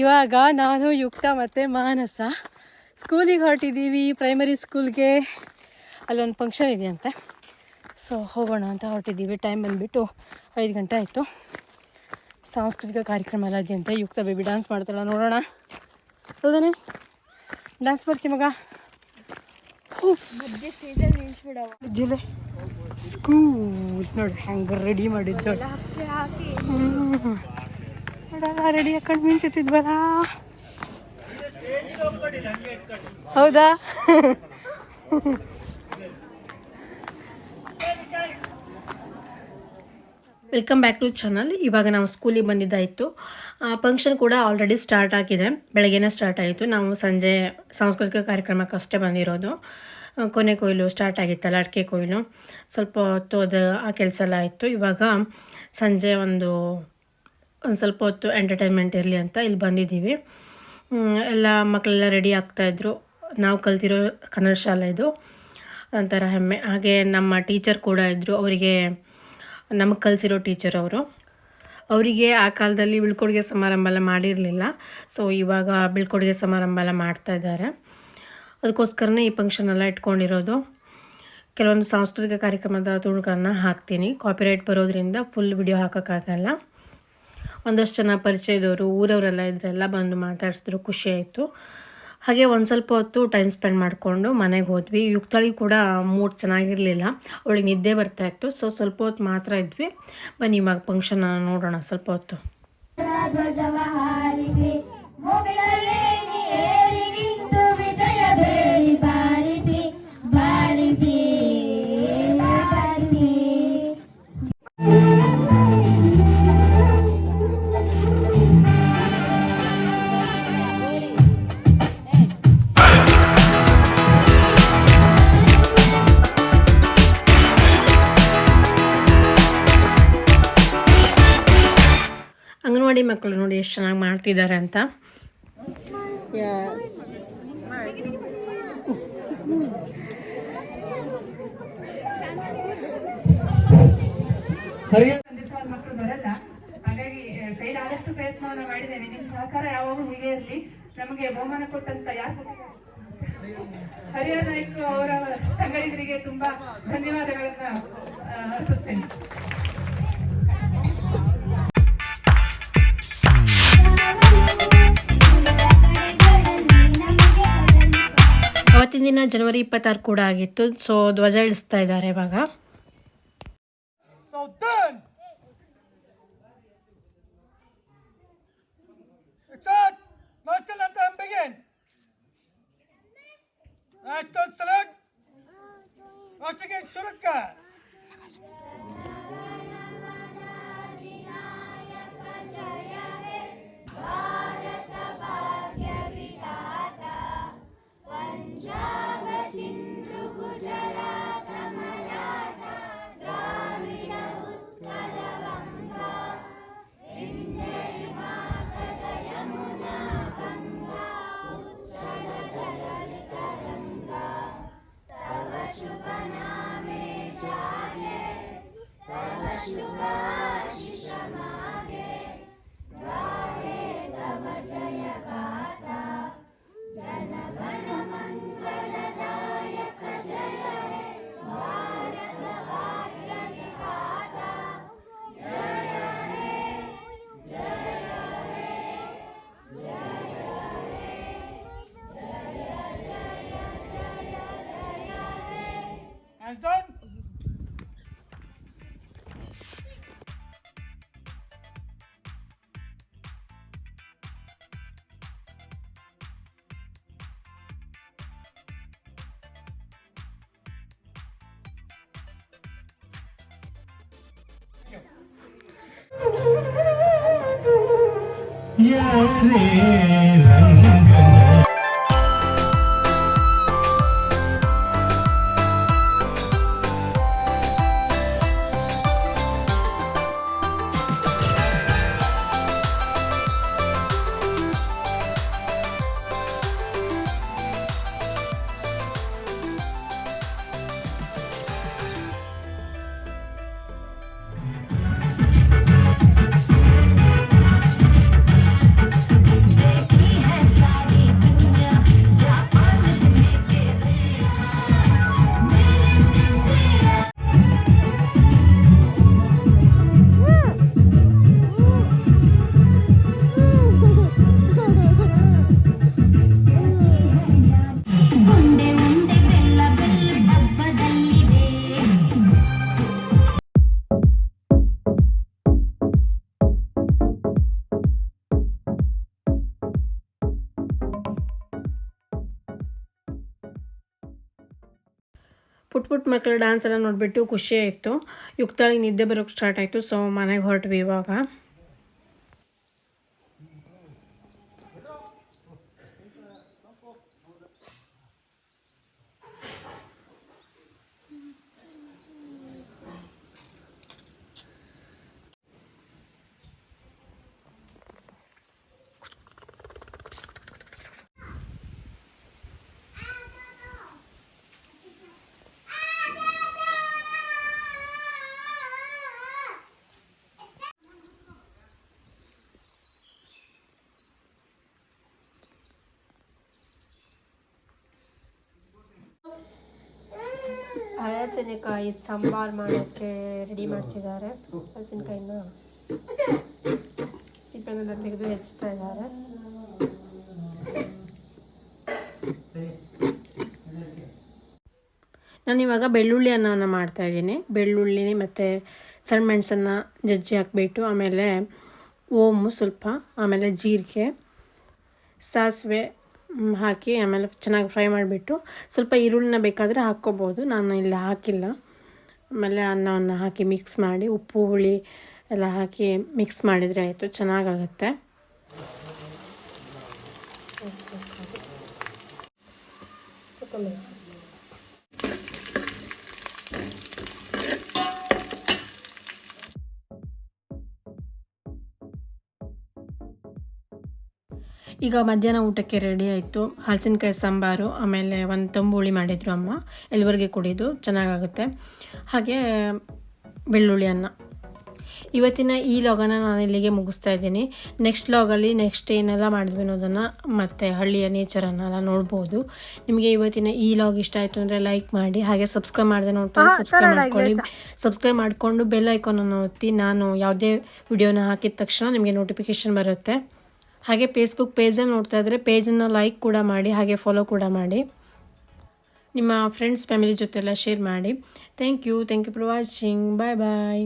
ಇವಾಗ ನಾನು ಯುಕ್ತ ಮತ್ತು ಮಾನಸ. ಸ್ಕೂಲಿಗೆ ಹೊರಟಿದ್ದೀವಿ. ಪ್ರೈಮರಿ ಸ್ಕೂಲ್ಗೆ ಅಲ್ಲೊಂದು ಫಂಕ್ಷನ್ ಇದೆಯಂತೆ. ಸೊ ಹೋಗೋಣ ಅಂತ ಹೊರಟಿದ್ದೀವಿ. ಟೈಮ್ ಬಂದುಬಿಟ್ಟು ಐದು ಗಂಟೆ ಆಯಿತು. ಸಾಂಸ್ಕೃತಿಕ ಕಾರ್ಯಕ್ರಮ ಎಲ್ಲ ಇದೆಯಂತೆ. ಯುಕ್ತ ಬೇಬಿ ಡ್ಯಾನ್ಸ್ ಮಾಡ್ತಾಳ. ನೋಡೋಣ. ಹೌದಾನೆ? ಡ್ಯಾನ್ಸ್ ಮಾಡ್ತೀವಿ ಮಗ? ಇದ್ದಿಲ್ಲ ಸ್ಕೂಲ್ ನೋಡಿ. ಹೆಂಗೆ ರೆಡಿ ಮಾಡಿದ್ದು. ರೆಡಿ ಹಾಕೊಂಡು ಮಿಂಚುತ್ತಿದ್ವಲ್ಲ. ಹೌದಾ? ವೆಲ್ಕಮ್ ಬ್ಯಾಕ್ ಟು ಚಾನಲ್ ಇವಾಗ ನಾವು ಸ್ಕೂಲಿಗೆ ಬಂದಿದ್ದಾಯಿತು. ಫಂಕ್ಷನ್ ಕೂಡ ಆಲ್ರೆಡಿ ಸ್ಟಾರ್ಟ್ ಆಗಿದೆ. ಬೆಳಗ್ಗೆನೇ ಸ್ಟಾರ್ಟ್ ಆಯಿತು. ನಾವು ಸಂಜೆ ಸಾಂಸ್ಕೃತಿಕ ಕಾರ್ಯಕ್ರಮಕ್ಕೆ ಅಷ್ಟೇ ಬಂದಿರೋದು. ಕೊನೆ ಕೊಯ್ಲು ಸ್ಟಾರ್ಟ್ ಆಗಿತ್ತಲ್ಲ, ಅಡಿಕೆ ಕೊಯ್ಲು. ಸ್ವಲ್ಪ ಹೊತ್ತು ಅದು ಆ ಕೆಲಸ ಎಲ್ಲ ಆಯಿತು. ಇವಾಗ ಸಂಜೆ ಒಂದು ಒಂದು ಸ್ವಲ್ಪ ಹೊತ್ತು ಎಂಟರ್ಟೈನ್ಮೆಂಟ್ ಇರಲಿ ಅಂತ ಇಲ್ಲಿ ಬಂದಿದ್ದೀವಿ. ಎಲ್ಲ ಮಕ್ಕಳೆಲ್ಲ ರೆಡಿ ಆಗ್ತಾಯಿದ್ರು ನಾವು ಕಲ್ತಿರೋ ಕನ್ನಡ ಶಾಲೆ ಇದು. ಒಂಥರ ಹೆಮ್ಮೆ. ಹಾಗೆ ನಮ್ಮ ಟೀಚರ್ ಕೂಡ ಇದ್ದರು ಅವರಿಗೆ ನಮಗೆ ಕಲಿಸಿರೋ ಟೀಚರ್ ಅವರು. ಅವರಿಗೆ ಆ ಕಾಲದಲ್ಲಿ ಬೀಳ್ಕೊಡುಗೆ ಸಮಾರಂಭ ಎಲ್ಲ ಮಾಡಿರಲಿಲ್ಲ. ಸೊ ಇವಾಗ ಬೀಳ್ಕೊಡುಗೆ ಸಮಾರಂಭ ಎಲ್ಲ ಮಾಡ್ತಾ ಇದ್ದಾರೆ. ಅದಕ್ಕೋಸ್ಕರನೇ ಈ ಫಂಕ್ಷನ್ ಎಲ್ಲ ಇಟ್ಕೊಂಡಿರೋದು. ಕೆಲವೊಂದು ಸಾಂಸ್ಕೃತಿಕ ಕಾರ್ಯಕ್ರಮದ ತುಣುಕನ್ನು ಹಾಕ್ತೀನಿ. ಕಾಪಿರೈಟ್ ಬರೋದ್ರಿಂದ ಫುಲ್ ವಿಡಿಯೋ ಹಾಕೋಕ್ಕಾಗಲ್ಲ. ಒಂದಷ್ಟು ಜನ ಪರಿಚಯದವರು ಊರವರೆಲ್ಲ ಇದ್ರೆಲ್ಲ ಬಂದು ಮಾತಾಡಿಸಿದ್ರು, ಖುಷಿ ಆಯಿತು. ಹಾಗೆ ಒಂದು ಸ್ವಲ್ಪ ಹೊತ್ತು ಟೈಮ್ ಸ್ಪೆಂಡ್ ಮಾಡಿಕೊಂಡು ಮನೆಗೆ ಹೋದ್ವಿ. ಯುಕ್ತಳಿ ಕೂಡ ಮೂಡ್ ಚೆನ್ನಾಗಿರಲಿಲ್ಲ. ಅವಳಿಗೆ ನಿದ್ದೆ ಬರ್ತಾ ಇತ್ತು. ಸೊ ಸ್ವಲ್ಪ ಹೊತ್ತು ಮಾತ್ರ ಇದ್ವಿ. ಬನ್ನಿ, ಇವಾಗ ಫಂಕ್ಷನ್ ನೋಡೋಣ ಸ್ವಲ್ಪ ಹೊತ್ತು. ಮಕ್ಕಳು ನೋಡಿ ಎಷ್ಟು ಚೆನ್ನಾಗಿ ಮಾಡ್ತಿದ್ದಾರೆ ಅಂತ. ಮಕ್ಕಳು ಬರಲ್ಲ ಹಾಗಾಗಿ ಕೈಲಾದಷ್ಟು ಪ್ರಯತ್ನವನ್ನು ಮಾಡಿದ್ದೇನೆ. ನಿಮ್ಮ ಸಹಕಾರ ಯಾವಾಗಲೂ ಹೀಗೆ ಇರಲಿ. ನಮಗೆ ಬಹುಮಾನ ಕೊಟ್ಟಂತ ಯಾರು ಹರಿಹರ ನಾಯ್ಕ ಅವರ ಸಂಗಡಿಗರಿಗೆ ತುಂಬಾ ಧನ್ಯವಾದಗಳನ್ನ ಅರ್ಪಿಸ್ತೇನೆ ಅವತ್ತಿನ ದಿನ ಜನವರಿ ಇಪ್ಪತ್ತಾರು ಕೂಡ ಆಗಿತ್ತು. ಸೊ ಧ್ವಜ ಇಳಿಸ್ತಾ ಇದ್ದಾರೆ ಇವಾಗ. So then, start. ಯಾರೇ ಪುಟ್ ಪುಟ್ ಮಕ್ಕಳ ಡ್ಯಾನ್ಸ್ ಎಲ್ಲ ನೋಡಿಬಿಟ್ಟು ಖುಷಿಯಾಯಿತು. ಯುಕ್ತಾಳಿಗೆ ನಿದ್ದೆ ಬರೋಕ್ಕೆ ಸ್ಟಾರ್ಟ್ ಆಯಿತು. ಸೊ ಮನೆಗೆ ಹೊರಟ್ವಿ ಇವಾಗ. ಹಲಸಿನಕಾಯಿ ಸಾಂಬಾರು ಮಾಡೋಕ್ಕೆ ರೆಡಿ ಮಾಡ್ತಿದ್ದಾರೆ. ಹಸಿನಕಾಯಿನ ಸಿಪ್ಪೆನೆಲ್ಲ ತೆಗೆದು ಹೆಚ್ಚುತ್ತಾ ಇದ್ದಾರೆ. ನಾನು ಇವಾಗ ಬೆಳ್ಳುಳ್ಳಿ ಅನ್ನವನ್ನು ಮಾಡ್ತಾ ಇದ್ದೀನಿ. ಬೆಳ್ಳುಳ್ಳಿ ಮತ್ತು ಸಣ್ಣ ಮೆಣಸನ್ನು ಜಜ್ಜಿ ಹಾಕ್ಬಿಟ್ಟು, ಆಮೇಲೆ ಓಮು ಸ್ವಲ್ಪ, ಆಮೇಲೆ ಜೀರಿಗೆ, ಸಾಸಿವೆ ಹಾಕಿ ಆಮೇಲೆ ಚೆನ್ನಾಗಿ ಫ್ರೈ ಮಾಡಿಬಿಟ್ಟು ಸ್ವಲ್ಪ ಈರುಳ್ಳಿನ ಬೇಕಾದರೆ ಹಾಕ್ಕೋಬೋದು. ನಾನು ಇಲ್ಲಿ ಹಾಕಿಲ್ಲ. ಆಮೇಲೆ ಅನ್ನವನ್ನು ಹಾಕಿ ಮಿಕ್ಸ್ ಮಾಡಿ, ಉಪ್ಪು, ಹುಳಿ ಎಲ್ಲ ಹಾಕಿ ಮಿಕ್ಸ್ ಮಾಡಿದರೆ ಆಯಿತು, ಚೆನ್ನಾಗಾಗತ್ತೆ. ಕೊತ್ತಂಬರಿ ಈಗ ಮಧ್ಯಾಹ್ನ ಊಟಕ್ಕೆ ರೆಡಿ ಆಯಿತು. ಹಲಸಿನಕಾಯಿ ಸಾಂಬಾರು ಆಮೇಲೆ ಒಂದು ತಂಬುಳಿ ಮಾಡಿದರು ಅಮ್ಮ. ಎಲ್ವರೆಗೆ ಕುಡಿದು ಚೆನ್ನಾಗಾಗುತ್ತೆ. ಹಾಗೆ ಬೆಳ್ಳುಳ್ಳಿ ಅನ್ನ. ಇವತ್ತಿನ ಈ ಲಾಗನ್ನು ನಾನು ಇಲ್ಲಿಗೆ ಮುಗಿಸ್ತಾ ಇದ್ದೀನಿ. ನೆಕ್ಸ್ಟ್ ಲಾಗಲ್ಲಿ ನೆಕ್ಸ್ಟ್ ಏನೆಲ್ಲ ಮಾಡಿದ್ವಿ ಅನ್ನೋದನ್ನು ಮತ್ತು ಹಳ್ಳಿಯ ನೇಚರನ್ನೆಲ್ಲ ನೋಡ್ಬೋದು. ನಿಮಗೆ ಇವತ್ತಿನ ಈ ಲಾಗ್ ಇಷ್ಟ ಆಯಿತು ಅಂದರೆ ಲೈಕ್ ಮಾಡಿ ಹಾಗೆ ಸಬ್ಸ್ಕ್ರೈಬ್ ಮಾಡಿದೆ ನೋಡ್ತಾ ಸಬ್ಸ್ಕ್ರೈಬ್ ಮಾಡ್ಕೊಳ್ಳಿ. ಸಬ್ಸ್ಕ್ರೈಬ್ ಮಾಡಿಕೊಂಡು ಬೆಲ್ ಐಕಾನನ್ನು ಒತ್ತಿ ನಾನು ಯಾವುದೇ ವಿಡಿಯೋನ ಹಾಕಿದ ತಕ್ಷಣ ನಿಮಗೆ ನೋಟಿಫಿಕೇಶನ್ ಬರುತ್ತೆ. ಹಾಗೆ ಫೇಸ್ಬುಕ್ ಪೇಜನ್ನು ನೋಡ್ತಾ ಇದ್ದರೆ ಪೇಜನ್ನು ಲೈಕ್ ಕೂಡ ಮಾಡಿ, ಹಾಗೆ ಫಾಲೋ ಕೂಡ ಮಾಡಿ. ನಿಮ್ಮ ಫ್ರೆಂಡ್ಸ್ ಫ್ಯಾಮಿಲಿ ಜೊತೆಲ್ಲ ಶೇರ್ ಮಾಡಿ. Thank you thank you for watching bye bye